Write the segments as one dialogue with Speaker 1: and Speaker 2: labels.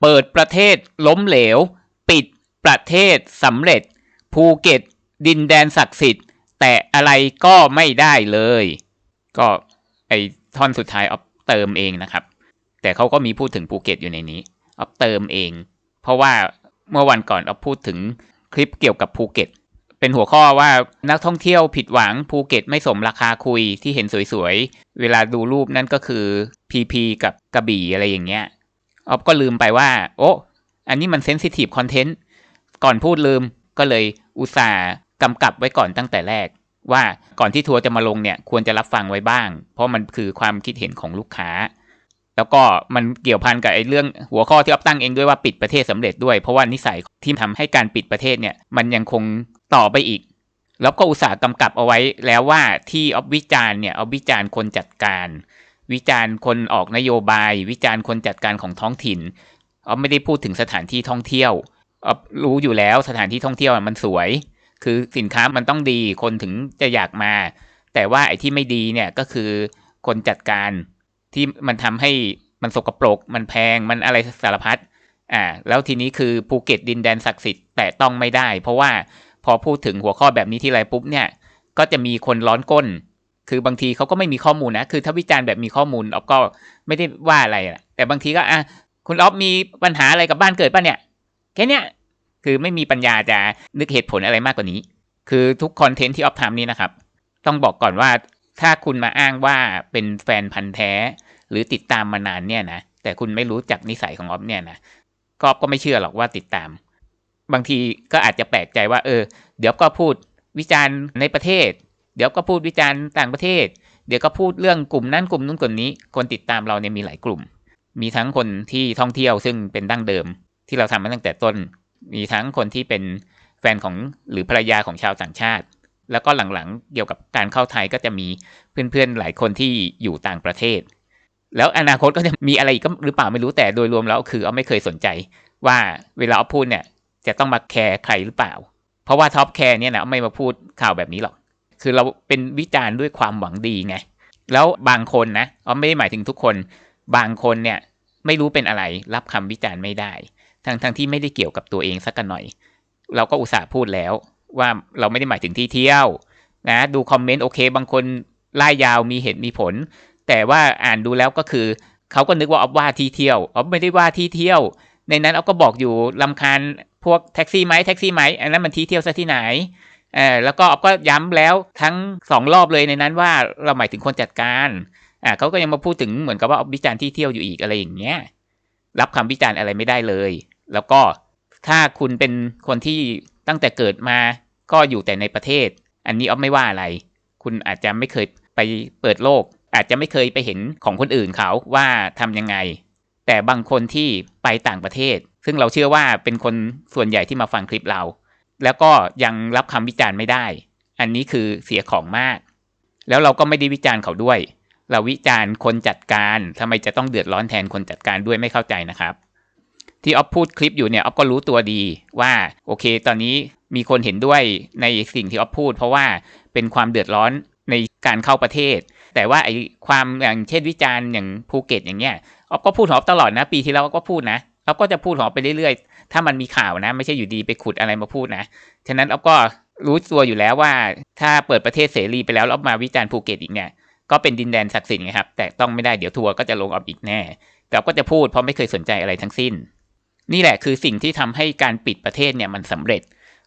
Speaker 1: เปิดประเทศล้มเหลว ปิดประเทศสำเร็จ ภูเก็ต ดินแดนศักดิ์สิทธิ์ แต่อะไรก็ไม่ได้เลย ก็ไอท่อนสุดท้ายออฟเติมเองนะครับ แต่เขาก็มีพูดถึงภูเก็ตอยู่ในนี้ออฟเติมเอง เพราะว่าเมื่อวันก่อนออฟพูดถึงคลิปเกี่ยวกับภูเก็ต เป็นหัวข้อว่านักท่องเที่ยวผิดหวังภูเก็ตไม่สมราคาคุยที่เห็นสวยๆ เวลาดูรูปนั่นก็คือพีพีกับกระบี่อะไรอย่างเงี้ย ออฟก็ลืมไปว่า โอ้อันนี้มันเซนซิทีฟคอนเทนต์ก่อนพูดลืมก็เลยอุตส่าห์กำกับไว้ก่อนตั้งแต่แรก ว่าก่อนที่ทัวร์จะมาลงเนี่ยควรจะรับฟังไว้บ้าง เพราะมันคือความคิดเห็นของลูกค้า แล้วก็มันเกี่ยวพันกับไอ้เรื่องหัวข้อที่ออฟตั้งเองด้วยว่าปิดประเทศสำเร็จด้วย เพราะว่านิสัยที่ทำให้การปิดประเทศเนี่ยมันยังคงต่อไปอีก แล้วก็อุตส่าห์กำกับเอาไว้แล้วว่าที่ออฟวิจารณ์เนี่ยออฟวิจารณ์คนจัดการ วิจารณ์คนออกนโยบาย วิจารณ์คนจัดการของท้องถิ่นออไม่ได้พูดถึงสถานที่ท่องเที่ยวออรู้อยู่แล้วสถานที่ท่องเที่ยวมันสวย คือสินค้ามันต้องดีคนถึงจะอยากมา แต่ว่าไอ้ที่ไม่ดีเนี่ยก็คือคนจัดการที่มันทำให้มันสกปรก มันแพงมันอะไรสารพัดอ่าแล้วทีนี้คือภูเก็ตดินแดนศักดิ์สิทธิ์แต่ต้องไม่ได้ เพราะว่าพอพูดถึงหัวข้อแบบนี้ที่ไรปุ๊บเนี่ย ก็จะมีคนร้อนก้น คือบางทีเขาก็ไม่มีข้อมูลนะ คือถ้าวิจารณ์แบบมีข้อมูลออฟก็ไม่ได้ว่าอะไรนะแต่บางทีก็อะคุณออฟมีปัญหาอะไรกับบ้านเกิดป่ะเนี่ยแค่เนี้ยคือไม่มีปัญญาจะนึกเหตุผลอะไรมากกว่านี้ คือทุกคอนเทนต์ที่ออฟทำนี่นะครับ ต้องบอกก่อนว่าถ้าคุณมาอ้างว่าเป็นแฟนพันธ์แท้ หรือติดตามมานานเนี่ยนะแต่คุณไม่รู้จักนิสัยของออฟเนี่ยนะก็ออฟก็ไม่เชื่อหรอกว่าติดตาม บางทีก็อาจจะแปลกใจว่า เออ เดี๋ยวก็พูดวิจารณ์ในประเทศ ดี๋ยวก็พูดวิจารณ์ต่างประเทศ เดี๋ยวก็พูดเรื่องกลุ่มนั้นกลุ่มนู้นกลุ่มนี้ คนติดตามเราเนี่ยมีหลายกลุ่ม มีทั้งคนที่ท่องเที่ยวซึ่งเป็นดั้งเดิม ที่เราทำมาตั้งแต่ต้น มีทั้งคนที่เป็นแฟนของหรือภรรยาของชาวต่างชาติ แล้วก็หลังๆเกี่ยวกับการเข้าไทยก็จะมีเพื่อนๆหลายคนที่อยู่ต่างประเทศ แล้วอนาคตก็จะมีอะไรอีกหรือเปล่าไม่รู้แต่โดยรวมแล้วคือเอาไม่เคยสนใจ ว่าเวลาเอาพูดเนี่ยจะต้องมาแคร์ใครหรือเปล่า เพราะว่าท็อปแคร์เนี่ยนะไม่มาพูดข่าวแบบนี้หรอก คือเราเป็นวิจารณ์ด้วยความหวังดีไง แล้วบางคนนะเอาไม่ได้หมายถึงทุกคน บางคนเนี่ยไม่รู้เป็นอะไรรับคำวิจารณ์ไม่ได้ ทั้งทั้งที่ไม่ได้เกี่ยวกับตัวเองสักกันหน่อย เราก็อุตส่าห์พูดแล้วว่าเราไม่ได้หมายถึงที่เที่ยวนะดูคอมเมนต์โอเค บางคนไล่ยาวมีเหตุมีผล แต่ว่าอ่านดูแล้วก็คือเขาก็นึกว่าออฟว่าที่เที่ยวออฟไม่ได้ว่าที่เที่ยว ในนั้นออฟก็บอกอยู่ลำคาญพวกแท็กซี่ไหมแท็กซี่ไหมอันนั้นมันที่เที่ยวซะที่ไหน เออแล้วก็ออฟก็ย้ำแล้วทั้งสองรอบเลยในนั้นว่าเราหมายถึงคนจัดการอ่าเขาก็ยังมาพูดถึงเหมือนกับว่าออฟวิจารณ์ที่เที่ยวอยู่อีกอะไรอย่างเงี้ยรับคำวิจารณ์อะไรไม่ได้เลย แล้วก็ถ้าคุณเป็นคนที่ตั้งแต่เกิดมาก็อยู่แต่ในประเทศ อันนี้ออฟไม่ว่าอะไร คุณอาจจะไม่เคยไปเปิดโลก อาจจะไม่เคยไปเห็นของคนอื่นเขาว่าทำยังไง แต่บางคนที่ไปต่างประเทศ ซึ่งเราเชื่อว่าเป็นคนส่วนใหญ่ที่มาฟังคลิปเรา แล้วก็ยังรับคำวิจารณ์ไม่ได้ อันนี้คือเสียของมาก แล้วเราก็ไม่ได้วิจารณ์เขาด้วย เราวิจารณ์คนจัดการทำไมจะต้องเดือดร้อนแทนคนจัดการด้วยไม่เข้าใจนะครับ ที่ออฟพูดคลิปอยู่เนี่ยออฟก็รู้ตัวดีว่าโอเค ตอนนี้มีคนเห็นด้วยในสิ่งที่ออฟพูด เพราะว่าเป็นความเดือดร้อนในการเข้าประเทศ แต่ว่าไอ้ความอย่างเช่นวิจารณ์อย่างภูเก็ตอย่างเงี้ยออฟก็พูดของออฟตลอดนะ ปีที่แล้วก็พูดนะ ออฟก็จะพูดของไปเรื่อยๆ ถ้ามันมีข่าวนะ ไม่ใช่อยู่ดีไปขุดอะไรมาพูดนะฉะนั้นออฟก็รู้ตัวอยู่แล้วว่า ถ้าเปิดประเทศเสรีไปแล้วแล้วมาวิจารณ์ภูเก็ตอีกเนี่ยก็เป็นดินแดนศักดิ์สิทธิ์ไงครับ แต่ต้องไม่ได้เดี๋ยวทัวร์ก็จะลงออฟอีกแน่แต่ก็จะพูดเพราะไม่เคยสนใจอะไรทั้งสิ้น นี่แหละคือสิ่งที่ทำให้การปิดประเทศเนี่ยมันสำเร็จ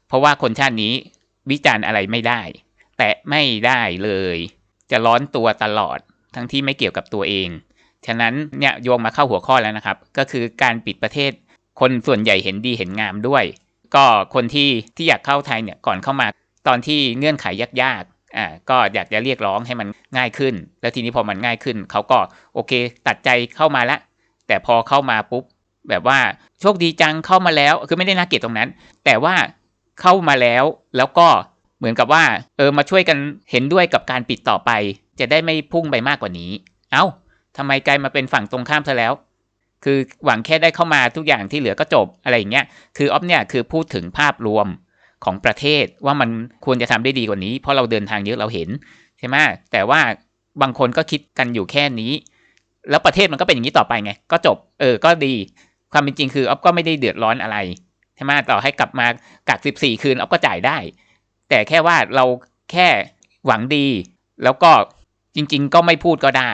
Speaker 1: เพราะว่าคนชาตินี้วิจารณ์อะไรไม่ได้ แต่ไม่ได้เลย จะร้อนตัวตลอดทั้งที่ไม่เกี่ยวกับตัวเอง ฉะนั้นเนี่ยโยงมาเข้าหัวข้อแล้วนะครับ ก็คือการปิดประเทศ คนส่วนใหญ่เห็นดีเห็นงามด้วย ก็คนที่ที่อยากเข้าไทยเนี่ยก่อนเข้ามาตอนที่เงื่อนไขยากๆอ่าก็อยากจะเรียกร้องให้มันง่ายขึ้น แล้วทีนี้พอมันง่ายขึ้นเขาก็โอเค ตัดใจเข้ามาละ แต่พอเข้ามาปุ๊บแบบว่าโชคดีจังเข้ามาแล้วคือไม่ได้น่าเกลียดตรงนั้น แต่ว่าเข้ามาแล้วแล้วก็เหมือนกับว่าเออมาช่วยกันเห็นด้วยกับการปิดต่อไป จะได้ไม่พุ่งไปมากกว่านี้ เอา้า ทำไมกลายมาเป็นฝั่งตรงข้ามซะแล้ว คือหวังแค่ได้เข้ามาทุกอย่างที่เหลือก็จบอะไรอย่างเงี้ย คือออฟเนี่ยคือพูดถึงภาพรวมของประเทศว่ามันควรจะทำได้ดีกว่านี้ เพราะเราเดินทางเยอะเราเห็นใช่ไหมแต่ว่าบางคนก็คิดกันอยู่แค่นี้ แล้วประเทศมันก็เป็นอย่างนี้ต่อไปไง ก็จบ เออ ก็ดี ความเป็นจริงคือออฟก็ไม่ได้เดือดร้อนอะไรใช่ไหมต่อให้กลับมากักสิบสี่คืนออฟก็จ่ายได้ แต่แค่ว่าเราแค่หวังดี แล้วก็จริง ๆ ก็ไม่พูดก็ได้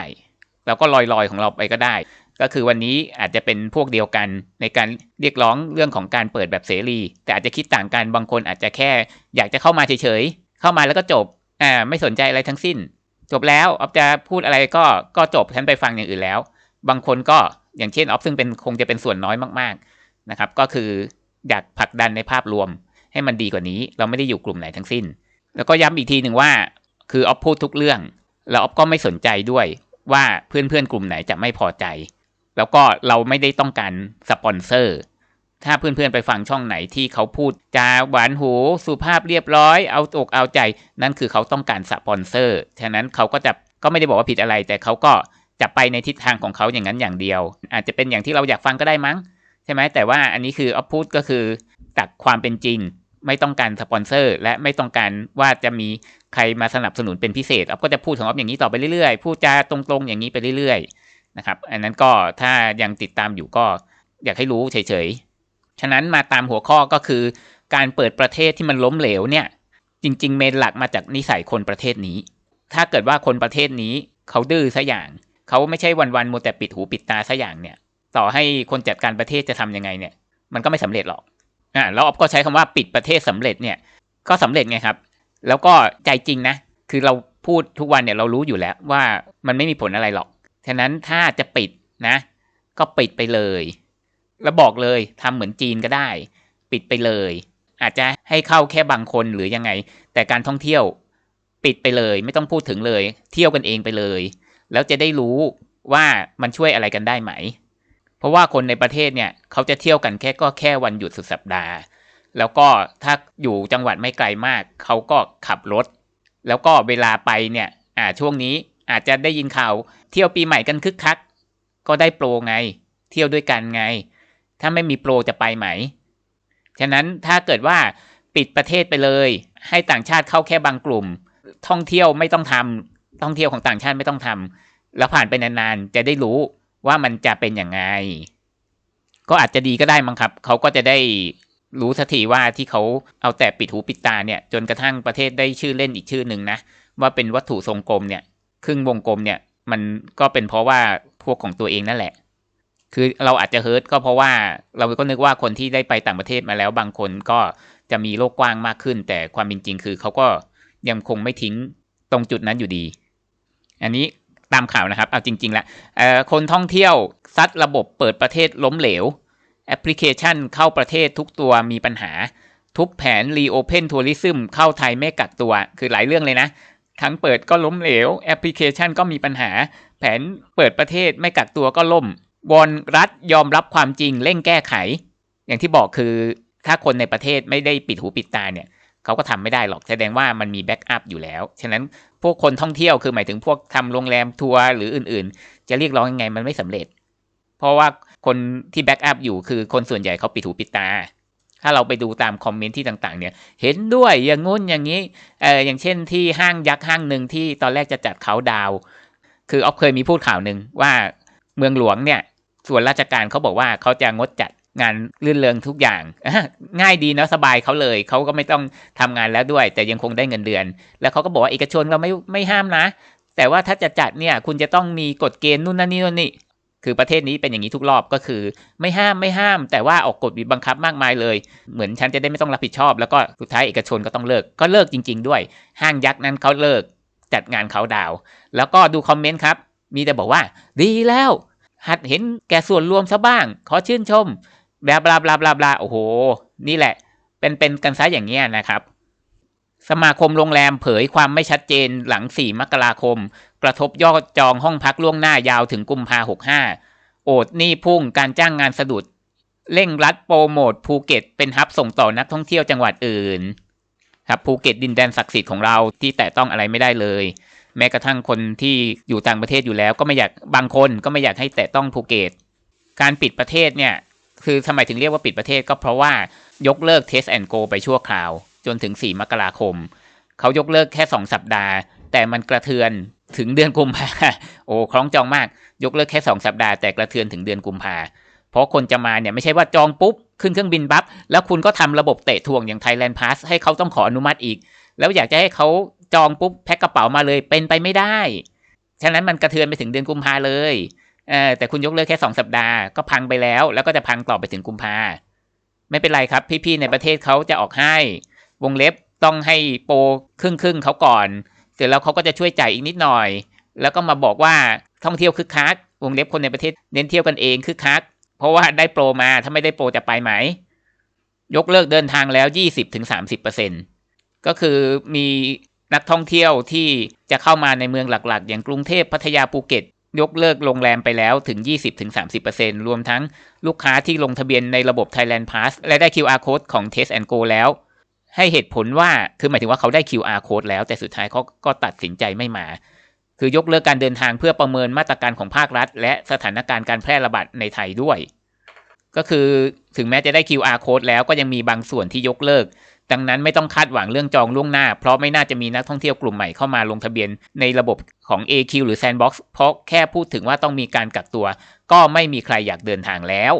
Speaker 1: แล้วก็ลอยๆของเราไปก็ได้ ก็คือวันนี้อาจจะเป็นพวกเดียวกันในการเรียกร้องเรื่องของการเปิดแบบเสรี แต่อาจจะคิดต่างกันบางคนอาจจะแค่ อยากจะเข้ามาเฉยๆเข้ามาแล้วก็จบอ่าไม่สนใจอะไรทั้งสิ้น จบแล้วออฟจะพูดอะไรก็ก็จบฉันไปฟังอย่างอื่นแล้ว บางคนก็อย่างเช่นออฟซึ่งเป็นคงจะเป็นส่วนน้อยมากๆนะครับ ก็คืออยากผลักดันในภาพรวมให้มันดีกว่านี้ เราไม่ได้อยู่กลุ่มไหนทั้งสิ้น แล้วก็ย้ำอีกทีหนึ่งว่า คือออฟพูดทุกเรื่อง แล้วออฟก็ไม่สนใจด้วย ว่าเพื่อนๆกลุ่มไหนจะไม่พอใจ แล้วก็เราไม่ได้ต้องการสปอนเซอร์ ถ้าเพื่อนๆไปฟังช่องไหนที่เขาพูดจาหวานหูสุภาพเรียบร้อยเอาอกเอาใจ นั่นคือเขาต้องการสปอนเซอร์ฉะนั้นเขาก็จะก็ไม่ได้บอกว่าผิดอะไร แต่เขาก็จะไปในทิศทางของเขาอย่างนั้นอย่างเดียว อาจจะเป็นอย่างที่เราอยากฟังก็ได้มั้ง ใช่ไหมแต่ว่าอันนี้คือออฟพูดก็คือตักความเป็นจริง ไม่ต้องการสปอนเซอร์ และไม่ต้องการว่าจะมีใครมาสนับสนุนเป็นพิเศษออฟก็จะพูดของออฟอย่างนี้ต่อไปเรื่อยๆพูดจาตรงๆอย่างนี้ไปเรื่อยๆนะครับ อันนั้นก็ถ้ายังติดตามอยู่ก็อยากให้รู้เฉยๆ ฉะนั้นมาตามหัวข้อก็คือ การเปิดประเทศที่มันล้มเหลวเนี่ย จริง ๆ เมนหลักมาจากนิสัยคนประเทศนี้ ถ้าเกิดว่าคนประเทศนี้เขาดื้อซะอย่าง เขาไม่ใช่วันๆมัวแต่ปิดหูปิดตาซะอย่างเนี่ย ต่อให้คนจัดการประเทศจะทำยังไงเนี่ย มันก็ไม่สำเร็จหรอก อ่าแล้วออฟก็ใช้คำว่าปิดประเทศสำเร็จเนี่ย ก็สำเร็จไงครับ แล้วก็ใจจริงนะ คือเราพูดทุกวันเนี่ยเรารู้อยู่แล้วว่ามันไม่มีผลอะไรหรอก ฉะนั้นถ้าจะปิดนะ ก็ปิดไปเลย แล้วบอกเลยทำเหมือนจีนก็ได้ ปิดไปเลย อาจจะให้เข้าแค่บางคนหรือยังไง แต่การท่องเที่ยวปิดไปเลย ไม่ต้องพูดถึงเลย เที่ยวกันเองไปเลย แล้วจะได้รู้ว่ามันช่วยอะไรกันได้ไหม เพราะว่าคนในประเทศเนี่ยเขาจะเที่ยวกันแค่ก็แค่วันหยุดสุดสัปดาห์ แล้วก็ถ้าอยู่จังหวัดไม่ไกลมาก เขาก็ขับรถ แล้วก็เวลาไปเนี่ยอ่าช่วงนี้อาจจะได้ยินข่าวเที่ยวปีใหม่กันคึกคัก ก็ได้โปรไง เที่ยวด้วยกันไง ถ้าไม่มีโปรจะไปไหม ฉะนั้นถ้าเกิดว่าปิดประเทศไปเลย ให้ต่างชาติเข้าแค่บางกลุ่ม ท่องเที่ยวไม่ต้องทำท่องเที่ยวของต่างชาติไม่ต้องทำแล้วผ่านไปนานๆจะได้รู้ ว่ามันจะเป็นอย่างไง ก็อาจจะดีก็ได้มั้งครับ เขาก็จะได้รู้สักทีว่าที่เขาเอาแต่ปิดหูปิดตาเนี่ยจนกระทั่งประเทศได้ชื่อเล่นอีกชื่อหนึ่งนะ ว่าเป็นวัตถุทรงกลมเนี่ยครึ่งวงกลมเนี่ยมันก็เป็นเพราะว่าพวกของตัวเองนั่นแหละ คือเราอาจจะเฮิร์ตก็เพราะว่าเราก็นึกว่าคนที่ได้ไปต่างประเทศมาแล้วบางคนก็จะมีโลกกว้างมากขึ้น แต่ความเป็นจริงคือเขาก็ยังคงไม่ทิ้งตรงจุดนั้นอยู่ดี อันนี้ ตามข่าวนะครับ เอาจริงๆแล้วคนท่องเที่ยวซัดระบบเปิดประเทศล้มเหลว แอปพลิเคชันเข้าประเทศทุกตัวมีปัญหา ทุกแผน Reopen Tourism เข้าไทยไม่กักตัว คือหลายเรื่องเลยนะ ทั้งเปิดก็ล้มเหลว แอปพลิเคชันก็มีปัญหา แผนเปิดประเทศไม่กักตัวก็ล่มวอนรัฐยอมรับความจริงเร่งแก้ไข อย่างที่บอกคือถ้าคนในประเทศไม่ได้ปิดหูปิดตาเนี่ย เขาก็ทำไม่ได้หรอกแสดงว่ามันมีแบ็กอัพอยู่แล้ว ฉะนั้นพวกคนท่องเที่ยวคือหมายถึงพวกทำโรงแรมทัวร์หรืออื่นๆ จะเรียกร้องยังไงมันไม่สำเร็จ เพราะว่าคนที่แบ็กอัพอยู่คือคนส่วนใหญ่เขาปิดหูปิดตา ถ้าเราไปดูตามคอมเมนต์ที่ต่างๆ เนี่ย เห็นด้วยอย่างงู้นอย่างนี้เอออย่างเช่นที่ห้างยักษ์ห้างหนึ่งที่ตอนแรกจะจัดเขาดาว คือออฟเคยมีพูดข่าวหนึ่งว่าเมืองหลวงเนี่ย ส่วนราชการเขาบอกว่าเขาจะงดจัด งานลื่นเริงทุกอย่างง่ายดีเนาะสบายเขาเลยเขาก็ไม่ต้องทำงานแล้วด้วย แต่ยังคงได้เงินเดือน แล้วเขาก็บอกว่าเอกชนเราไม่ไม่ห้ามนะ แต่ว่าถ้าจะจัดเนี่ยคุณจะต้องมีกฎเกณฑ์นู่นนั่นนี่นู่นนี่คือประเทศนี้เป็นอย่างนี้ทุกรอบก็คือ ไม่ห้ามไม่ห้าม แต่ว่าออกกฎบีบบังคับมากมายเลย เหมือนฉันจะได้ไม่ต้องรับผิดชอบ แล้วก็สุดท้ายเอกชนก็ต้องเลิกก็เลิกจริง ๆ ด้วย ห้างยักษ์นั้นเขาเลิกจัดงานเขาดาว แล้วก็ดูคอมเมนต์ครับ มีแต่บอกว่า ดีแล้ว หัดเห็นแก่ส่วนรวมซะบ้าง ขอชื่นชม บลาบลาบลาบลาบลาโอ้โห นี่แหละ เป็นเป็นกันซะอย่างเงี้ยนะครับ สมาคมโรงแรมเผยความไม่ชัดเจนหลัง 4 มกราคม กระทบยอดจองห้องพักล่วงหน้ายาวถึงกุมภาหกห้าโอดนี่พุ่งการจ้างงานสะดุด เร่งรัดโปรโมทภูเก็ตเป็นฮับส่งต่อนักท่องเที่ยวจังหวัดอื่น ครับภูเก็ตดินแดนศักดิ์สิทธิ์ของเราที่แตะต้องอะไรไม่ได้เลย แม้กระทั่งคนที่อยู่ต่างประเทศอยู่แล้ว ก็ไม่อยากบางคนก็ไม่อยากให้แตะต้องภูเก็ตการปิดประเทศเนี่ย คือทำไมถึงเรียกว่าปิดประเทศก็เพราะว่ายกเลิก Test and Go ไปชั่วคราว จนถึง 4 มกราคม เขายกเลิกแค่ 2 สัปดาห์ แต่มันกระเทือนถึงเดือนกุมภาโอ้คล้องจองมาก ยกเลิกแค่ 2 สัปดาห์แต่กระเทือนถึงเดือนกุมภาเพราะคนจะมาเนี่ยไม่ใช่ว่าจองปุ๊บ ขึ้นเครื่องบินบับแล้วคุณก็ทำระบบเตะทวงอย่าง Thailand Pass ให้เขาต้องขออนุมัติอีก แล้วอยากจะให้เขาจองปุ๊บแพ็คกระเป๋ามาเลยเป็นไปไม่ได้ ฉะนั้นมันกระเทือนไปถึงเดือนกุมภาเลย แต่คุณยกเลิกแค่สองสัปดาห์ก็พังไปแล้ว แล้วก็จะพังต่อไปถึงกุมภาไม่เป็นไรครับ พี่ๆในประเทศเขาจะออกให้ วงเล็บต้องให้โปรครึ่งครึ่งๆเขาก่อน เสร็จแล้วเขาก็จะช่วยจ่ายอีกนิดหน่อย แล้วก็มาบอกว่าท่องเที่ยวคึกคักวงเล็บคนในประเทศเน้นเที่ยวกันเองคึกคักเพราะว่าได้โปรมาถ้าไม่ได้โปรจะไปไหม ยกเลิกเดินทางแล้ว 20-30%ก็คือมีนักท่องเที่ยวที่จะเข้ามาในเมืองหลักๆ อย่างกรุงเทพพัทยาภูเก็ต ยกเลิกโรงแรมไปแล้วถึง 20-30%รวมทั้งลูกค้าที่ลงทะเบียนในระบบ Thailand Pass และได้ QR code ของ Test and Go แล้ว ให้เหตุผลว่าคือหมายถึงว่าเขาได้ QR code แล้ว แต่สุดท้ายเขาก็ตัดสินใจไม่มา คือยกเลิกการเดินทางเพื่อประเมินมาตรการของภาครัฐ และสถานการณ์การแพร่ระบาดในไทยด้วย ก็คือถึงแม้จะได้ QR code แล้วก็ยังมีบางส่วนที่ยกเลิก ดังนั้นไม่ต้องคาดหวังเรื่องจองล่วงหน้า เพราะไม่น่าจะมีนักท่องเที่ยวกลุ่มใหม่เข้ามาลงทะเบียนในระบบของ AQ หรือ Sandbox เพราะแค่พูดถึงว่าต้องมีการกักตัว ก็ไม่มีใครอยากเดินทางแล้ว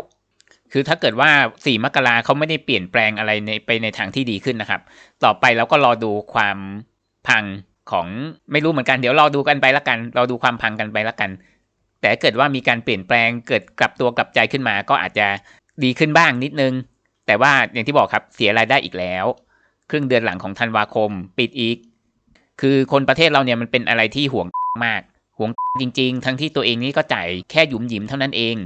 Speaker 1: คือถ้าเกิดว่า 4 มกราเขาไม่ได้เปลี่ยนแปลงอะไรในไปในทางที่ดีขึ้นนะครับ ต่อไปเราก็รอดูความพังของไม่รู้เหมือนกันเดี๋ยวรอดูกันไปละกันรอดูความพังกันไปละกัน แต่ถ้าเกิดว่ามีการเปลี่ยนแปลงเกิดกลับตัวกลับใจขึ้นมา ก็อาจจะดีขึ้นบ้างนิดนึง แต่ว่าอย่างที่บอกครับเสียรายได้อีกแล้ว ครึ่งเดือนหลังของธันวาคมปิดอีก คือคนประเทศเราเนี่ยมันเป็นอะไรที่ห่วงมาก ห่วงจริง ๆ ทั้งที่ตัวเองนี่ก็จ่ายแค่หยุมหยิมเท่านั้นเอง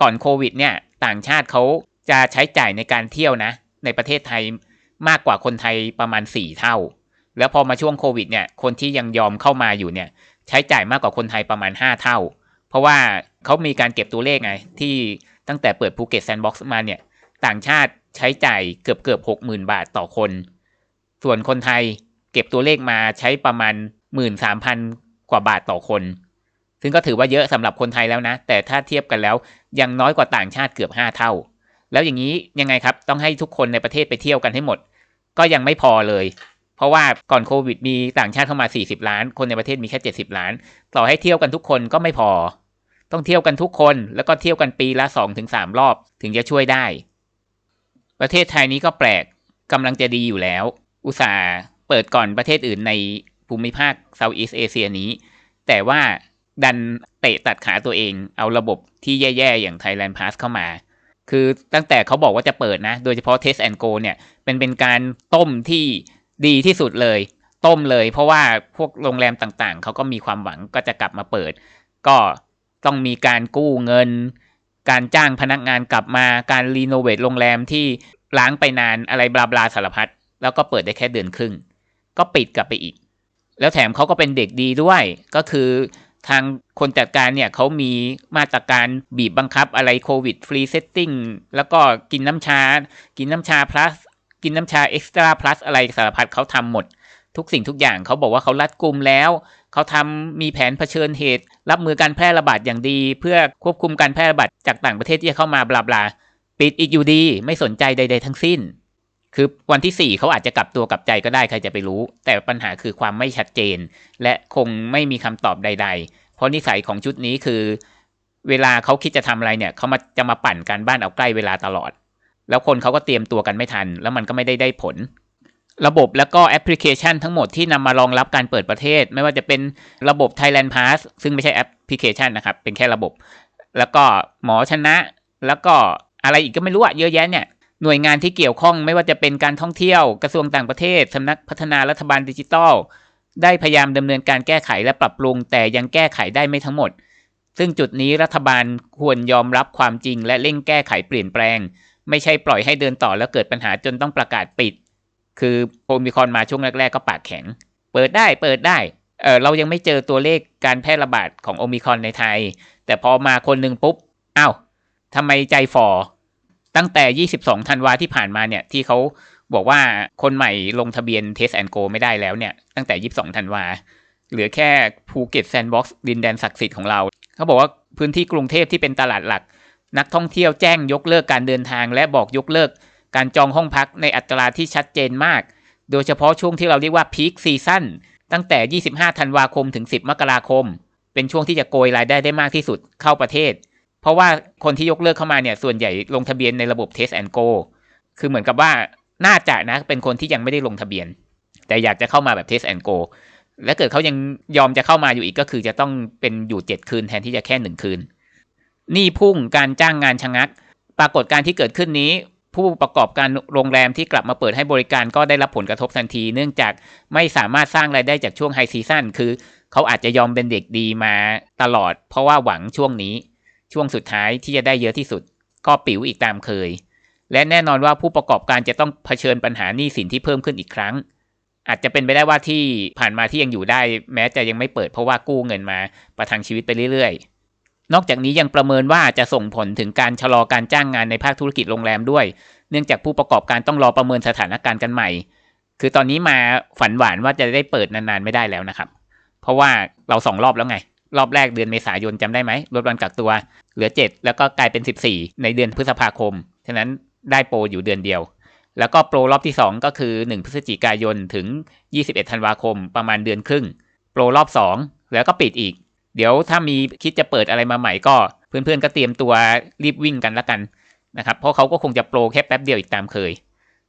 Speaker 1: ก่อนโควิดเนี่ยต่างชาติเขาจะใช้จ่ายในการเที่ยวนะ ในประเทศไทยมากกว่าคนไทยประมาณ 4 เท่า แล้วพอมาช่วงโควิดเนี่ยคนที่ยังยอมเข้ามาอยู่เนี่ยใช้จ่ายมากกว่าคนไทยประมาณ 5 เท่า เพราะว่าเขามีการเก็บตัวเลขไงที่ตั้งแต่เปิดภูเก็ตแซนด์บ็อกซ์มาเนี่ย ต่างชาติใช้จ่ายเกือบเกือบหกหมื่นบาทต่อคน ส่วนคนไทยเก็บตัวเลขมาใช้ประมาณหมื่นสามพันกว่าบาทต่อคน ซึ่งก็ถือว่าเยอะสำหรับคนไทยแล้วนะ แต่ถ้าเทียบกันแล้วยังน้อยกว่าต่างชาติเกือบห้าเท่า แล้วอย่างนี้ยังไงครับต้องให้ทุกคนในประเทศไปเที่ยวกันให้หมด ก็ยังไม่พอเลย เพราะว่าก่อนโควิดมีต่างชาติเข้ามา 40 ล้าน คนในประเทศมีแค่ 70 ล้าน ต่อให้เที่ยวกันทุกคนก็ไม่พอ ต้องเที่ยวกันทุกคนแล้วก็เที่ยวกันปีละ 2-3 รอบ ถึงจะช่วยได้ ประเทศไทยนี้ก็แปลกกำลังจะดีอยู่แล้ว อุตสาห์เปิดก่อนประเทศอื่นในภูมิภาคเซาท์อีสเอเชียนี้ แต่ว่าดันเตะตัดขาตัวเอง เอาระบบที่แย่ๆ อย่าง Thailand Pass เข้ามา คือตั้งแต่เขาบอกว่าจะเปิดนะ โดยเฉพาะ Test and Go เนี่ยเป็นเป็นการต้มที่ดีที่สุดเลย ต้มเลย เพราะว่าพวกโรงแรมต่างๆ เขาก็มีความหวังก็จะกลับมาเปิด ก็ต้องมีการกู้เงิน การจ้างพนักงานกลับมาการรีโนเวทโรงแรมที่ล้างไปนานอะไรบลาบลาสารพัดแล้วก็เปิดได้แค่เดือนครึ่ง ก็ปิดกลับไปอีก แล้วแถมเขาก็เป็นเด็กดีด้วย ก็คือทางคนจัดการเนี่ยเขามีมาตรการบีบบังคับอะไรโควิดฟรีเซตติ้งแล้วก็กินน้ำชา กินน้ำชา plus กินน้ำชาเอ็กซ์ตร้า plus อะไรสารพัดเขาทำหมด ทุกสิ่งทุกอย่างเขาบอกว่าเขารัดกุมแล้วเขาทำมีแผนเผชิญเหตุ รับมือการแพร่ระบาดอย่างดี เพื่อควบคุมการแพร่ระบาดจากต่างประเทศที่จะเข้ามาบลาบลาปิดอีกอยู่ดี ไม่สนใจใด ๆ ทั้งสิ้น คือวันที่ 4 เขาอาจจะกลับตัวกลับใจก็ได้ใครจะไปรู้ แต่ปัญหาคือความไม่ชัดเจน และคงไม่มีคำตอบใด ๆ เพราะนิสัยของชุดนี้คือ เวลาเขาคิดจะทำอะไรเนี่ยเขามาจะมาปั่นการบ้านเอาใกล้เวลาตลอด แล้วคนเขาก็เตรียมตัวกันไม่ทัน แล้วมันก็ไม่ได้ได้ผล ระบบแล้วก็แอปพลิเคชันทั้งหมดที่นำมารองรับการเปิดประเทศ ไม่ว่าจะเป็นระบบ Thailand Pass ซึ่งไม่ใช่แอปพลิเคชันนะครับ เป็นแค่ระบบ แล้วก็หมอชนะ แล้วก็อะไรอีกก็ไม่รู้อะเยอะแยะเนี่ยหน่วยงานที่เกี่ยวข้องไม่ว่าจะเป็นการท่องเที่ยวกระทรวงต่างประเทศสำนักพัฒนารัฐบาลดิจิทัล ได้พยายามดำเนินการแก้ไขและปรับปรุง แต่ยังแก้ไขได้ไม่ทั้งหมด ซึ่งจุดนี้รัฐบาลควรยอมรับความจริง และเร่งแก้ไขเปลี่ยนแปลง ไม่ใช่ปล่อยให้เดินต่อแล้วเกิดปัญหาจนต้องประกาศปิด คือโอมิคอนมาช่วงแรกๆก็ปากแข็ง เปิดได้เปิดได้เออเรายังไม่เจอตัวเลขการแพร่ระบาดของโอมิคอนในไทย แต่พอมาคนหนึ่งปุ๊บอ้าวทำไมใจฝ่อตั้งแต่ 22 ธันวาที่ผ่านมาเนี่ย ที่เขาบอกว่าคนใหม่ลงทะเบียน Test and Go ไม่ได้แล้วเนี่ย ตั้งแต่ 22 ธันวา เหลือแค่ภูเก็ตแซนด์บ็อกซ์ดินแดนศักดิ์สิทธิ์ของเรา เขาบอกว่าพื้นที่กรุงเทพที่เป็นตลาดหลัก นักท่องเที่ยวแจ้งยกเลิกการเดินทาง และบอกยกเลิก การจองห้องพักในอัตราที่ชัดเจนมาก โดยเฉพาะช่วงที่เราเรียกว่าพีคซีซั่นตั้งแต่ 25 ธันวาคมถึง 10 มกราคม เป็นช่วงที่จะโกยรายได้ได้มากที่สุดเข้าประเทศ เพราะว่าคนที่ยกเลิกเข้ามาเนี่ยส่วนใหญ่ลงทะเบียนในระบบ Test and Go คือเหมือนกับว่าน่าจะนะเป็นคนที่ยังไม่ได้ลงทะเบียน แต่อยากจะเข้ามาแบบ Test and Go และเกิดเขายังยอมจะเข้ามาอยู่อีกก็คือจะต้องเป็นอยู่เจ็ดคืนแทนที่จะแค่หนึ่งคืน นี่พุ่งการจ้างงานชะงัก ปรากฏการที่เกิดขึ้นนี้ ผู้ประกอบการโรงแรมที่กลับมาเปิดให้บริการก็ได้รับผลกระทบทันที เนื่องจากไม่สามารถสร้างรายได้จากช่วงไฮซีซั่นคือ เขาอาจจะยอมเป็นเด็กดีมาตลอด เพราะว่าหวังช่วงนี้ช่วงสุดท้ายที่จะได้เยอะที่สุด ก็ปิ๋วอีกตามเคย และแน่นอนว่าผู้ประกอบการจะต้องเผชิญปัญหาหนี้สินที่เพิ่มขึ้นอีกครั้ง อาจจะเป็นไปได้ว่าที่ผ่านมาที่ยังอยู่ได้ แม้จะยังไม่เปิดเพราะว่ากู้เงินมาประทังชีวิตไปเรื่อยๆ นอกจากนี้ยังประเมินว่าจะส่งผลถึงการชะลอการจ้างงานในภาคธุรกิจโรงแรมด้วย เนื่องจากผู้ประกอบการต้องรอประเมินสถานการณ์กันใหม่ คือตอนนี้มาฝันหวานว่าจะได้เปิดนานๆไม่ได้แล้วนะครับ เพราะว่าเราสองรอบแล้วไง รอบแรกเดือนเมษายนจำได้ไหมลดวันกักตัว เหลือ 7 แล้วก็กลายเป็น 14 ในเดือนพฤษภาคม ฉะนั้นได้โปรอยู่เดือนเดียว แล้วก็โปรรอบที่ 2 ก็คือ 1 พฤศจิกายนถึง 21 ธันวาคม ประมาณเดือนครึ่ง โปรรอบ 2 แล้วก็ปิดอีก เดี๋ยวถ้ามีคิดจะเปิดอะไรมาใหม่ก็เพื่อนๆก็เตรียมตัวรีบวิ่งกันละกันนะครับเพราะเขาก็คงจะโปรแค่แป๊บเดียวอีกตามเคย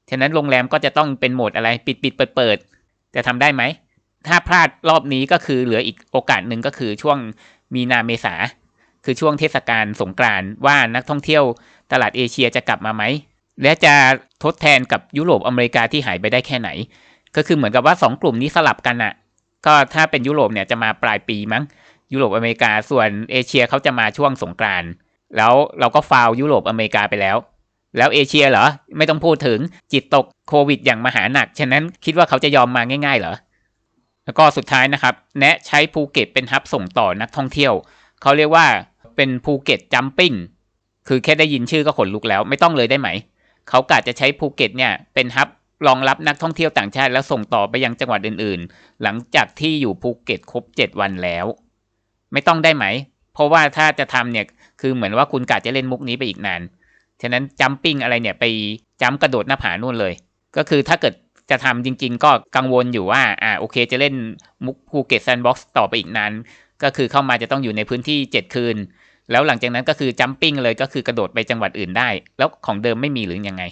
Speaker 1: ฉะนั้นโรงแรมก็จะต้องเป็นโหมดอะไรปิดปิดเปิดเปิดจะทำได้ไหม ถ้าพลาดรอบนี้ก็คือเหลืออีกโอกาสหนึ่งก็คือช่วงมีนาเมษาคือช่วงเทศกาลสงกรานต์ว่านักท่องเที่ยวตลาดเอเชียจะกลับมาไหม และจะทดแทนกับยุโรปอเมริกาที่หายไปได้แค่ไหน ก็คือเหมือนกับว่า 2 กลุ่มนี้สลับกันอะ ก็ถ้าเป็นยุโรปเนี่ยจะมาปลายปีมั้ง ยุโรปอเมริกาส่วนเอเชียเขาจะมาช่วงสงกรานต์แล้วเราก็ฟาวยุโรปอเมริกาไปแล้ว แล้วเอเชียเหรอ ไม่ต้องพูดถึงจิตตกโควิดอย่างมหาหนัก ฉะนั้นคิดว่าเขาจะยอมมาง่าย ๆ เหรอ แล้วก็สุดท้ายนะครับ แนะใช้ภูเก็ตเป็นฮับส่งต่อนักท่องเที่ยว เขาเรียกว่าเป็นภูเก็ตจัมปิ้งคือแค่ได้ยินชื่อก็ขนลุกแล้วไม่ต้องเลยได้ไหม เขากะจะใช้ภูเก็ตเนี่ยเป็นฮับรองรับนักท่องเที่ยวต่างชาติ แล้วส่งต่อไปยังจังหวัดอื่นๆ หลังจากที่อยู่ภูเก็ตครบ 7 วันแล้ว ไม่ต้องได้ไหม เพราะว่าถ้าจะทำเนี่ยคือเหมือนว่าคุณกะจะเล่นมุกนี้ไปอีกนาน ฉะนั้นจัมปิ้งอะไรเนี่ยไปจัมกระโดดหน้าผานู่นเลย ก็คือถ้าเกิดจะทำจริง ๆ ก็กังวลอยู่ว่า อ่าโอเคจะเล่นมุกภูเก็ตแซนด์บ็อกซ์ต่อไปอีกนาน ก็คือเข้ามาจะต้องอยู่ในพื้นที่ 7 คืน แล้วหลังจากนั้นก็คือจัมปิ้งเลยก็คือกระโดดไปจังหวัดอื่นได้ แล้วของเดิมไม่มีหรือยังไง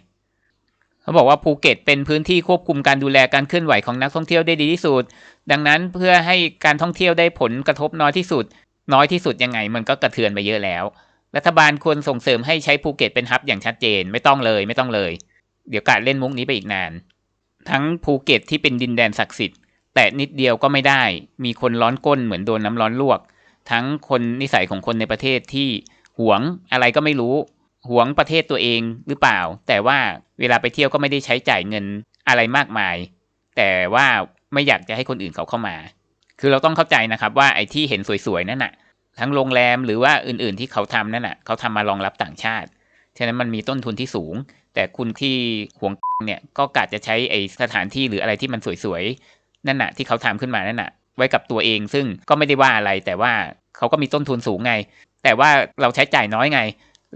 Speaker 1: เขาบอกว่าภูเก็ตเป็นพื้นที่ควบคุมการดูแลการเคลื่อนไหวของนักท่องเที่ยวได้ดีที่สุด ดังนั้นเพื่อให้การท่องเที่ยวได้ผลกระทบน้อยที่สุด น้อยที่สุดยังไงมันก็กระเทือนไปเยอะแล้ว รัฐบาลควรส่งเสริมให้ใช้ภูเก็ตเป็นฮับอย่างชัดเจนไม่ต้องเลยไม่ต้องเลย เดี๋ยวการเล่นมุกนี้ไปอีกนาน ทั้งภูเก็ตที่เป็นดินแดนศักดิ์สิทธิ์แต่นิดเดียวก็ไม่ได้ มีคนร้อนก้นเหมือนโดนน้ำร้อนลวก ทั้งคนนิสัยของคนในประเทศที่หวงอะไรก็ไม่รู้ หวงประเทศตัวเองหรือเปล่า แต่ว่าเวลาไปเที่ยวก็ไม่ได้ใช้จ่ายเงินอะไรมากมาย แต่ว่าไม่อยากจะให้คนอื่นเขาเข้ามา คือเราต้องเข้าใจนะครับว่าไอ้ที่เห็นสวยๆนั่นน่ะ ทั้งโรงแรมหรือว่าอื่นๆที่เขาทำนั่นน่ะ เขาทำมารองรับต่างชาติ ฉะนั้นมันมีต้นทุนที่สูง แต่คุณที่หวงเนี่ยก็กะจะใช้ไอ้สถานที่หรืออะไรที่มันสวยๆนั่นน่ะ ที่เขาทำขึ้นมานั่นน่ะ ไว้กับตัวเองซึ่งก็ไม่ได้ว่าอะไร แต่ว่าเขาก็มีต้นทุนสูงไง แต่ว่าเราใช้จ่ายน้อยไง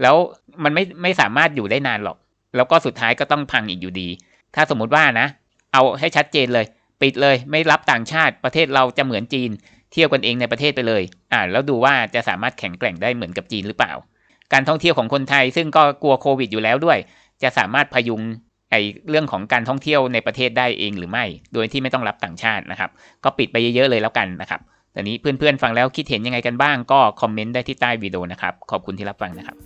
Speaker 1: แล้ว มันไม่ไม่สามารถอยู่ได้นานหรอก แล้วก็สุดท้ายก็ต้องพังอีกอยู่ดี ถ้าสมมุติว่านะ เอาให้ชัดเจนเลย ปิดเลยไม่รับต่างชาติประเทศเราจะเหมือนจีน เที่ยวกันเองในประเทศไปเลย อ่าแล้วดูว่าจะสามารถแข็งแกร่งได้เหมือนกับจีนหรือเปล่า การท่องเที่ยวของคนไทยซึ่งก็กลัวโควิดอยู่แล้วด้วย จะสามารถพยุงไอ้เรื่องของการท่องเที่ยวในประเทศได้เองหรือไม่ โดยที่ไม่ต้องรับต่างชาตินะครับ ก็ปิดไปเยอะๆเลยแล้วกันนะครับตอนนี้เพื่อนๆฟังแล้วคิดเห็นยังไงกันบ้างก็คอมเมนต์ได้ที่ใต้วิดีโอนะครับ ขอบคุณที่รับฟังนะครับ